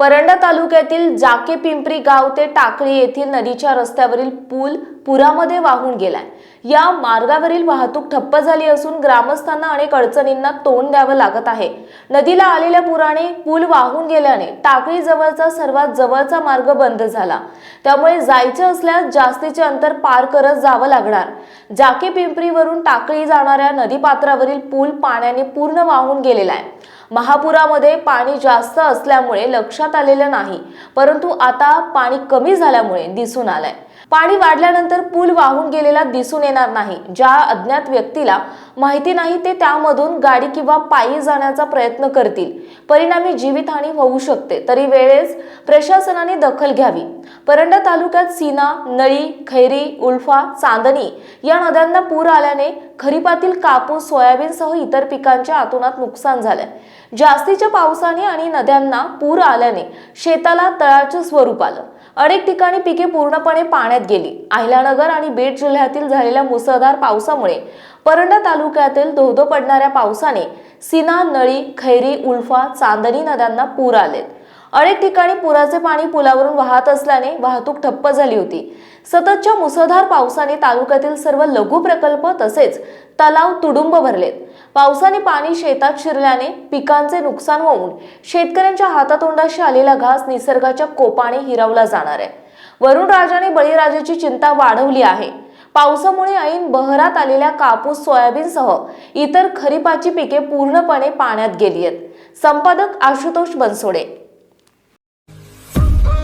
परंडा तालुक्यातील जाके पिंपरी गाव ते टाकळी येथील नदीच्या रस्त्यावरील पूल पुरामध्ये वाहून गेलाय. या मार्गावरील वाहतूक ठप्प झाली असून ग्रामस्थांना अनेक अडचणींना तोंड द्यावं लागत आहे. नदीला आलेल्या पुराने पूल वाहून गेल्याने टाकळी जवळचा सर्वात जवळचा मार्ग बंद झाला. त्यामुळे जायचं असल्यास जास्तीचे अंतर पार करत जावं लागणार. जाके पिंपरीवरून टाकळी जाणाऱ्या नदीपात्रावरील पूल पाण्याने पूर्ण वाहून गेलेला आहे. महापुरामध्ये पाणी जास्त असल्यामुळे लक्षात आलेलं नाही. परंतु आता पाणी कमी झाल्यामुळे दिसून आलंय. पाणी वाढल्यानंतर पूल वाहून गेलेला दिसून येणार नाही ज्या अज्ञात व्यक्तीला माहिती नाही ते त्यामधून गाडी किंवा पायी जाण्याचा प्रयत्न करतील. परिणामी जीवितहानी होऊ शकते तरी वेळेस प्रशासनाने दखल घ्यावी. परंडा तालुक्यात सीना नळी खैरी उल्फा चांदणी या नद्यांना पूर आल्याने खरीपातील कापूस सोयाबीनसह इतर पिकांच्या आतोनात नुकसान झालंय. जास्तीच्या पावसाने आणि नद्यांना पूर आल्याने शेताला तळाचं स्वरूप आलं. अनेक ठिकाणी पिके पूर्णपणे पाण्यात गेली. अहिल्यानगर आणि बीड जिल्ह्यातील झालेल्या मुसळधार पावसामुळे परंडा तालुक्यातील धोधो पडणाऱ्या पावसाने सीना नळी खैरी उल्फा चांदणी नद्यांना पूर आलेत. अनेक ठिकाणी पुराचे पाणी पुलावरून वाहत असल्याने वाहतूक ठप्प झाली होती. सततच्या मुसळधार पावसाने तालुक्यातील सर्व लघु प्रकल्प तसेच तलाव तुडुंब भरलेत. पावसाने पाणी शेतात शिरल्याने पिकांचे नुकसान होऊन शेतकऱ्यांच्या हातातोंडाशी आलेला घास निसर्गाच्या कोपाने हिरवला जाणार आहे. वरुण राजाने बळीराजाची चिंता वाढवली आहे. पावसामुळे ऐन बहरात आलेल्या कापूस सोयाबीनसह इतर खरीपाची पिके पूर्णपणे पाण्यात गेली आहेत. संपादक आशुतोष बनसोडे.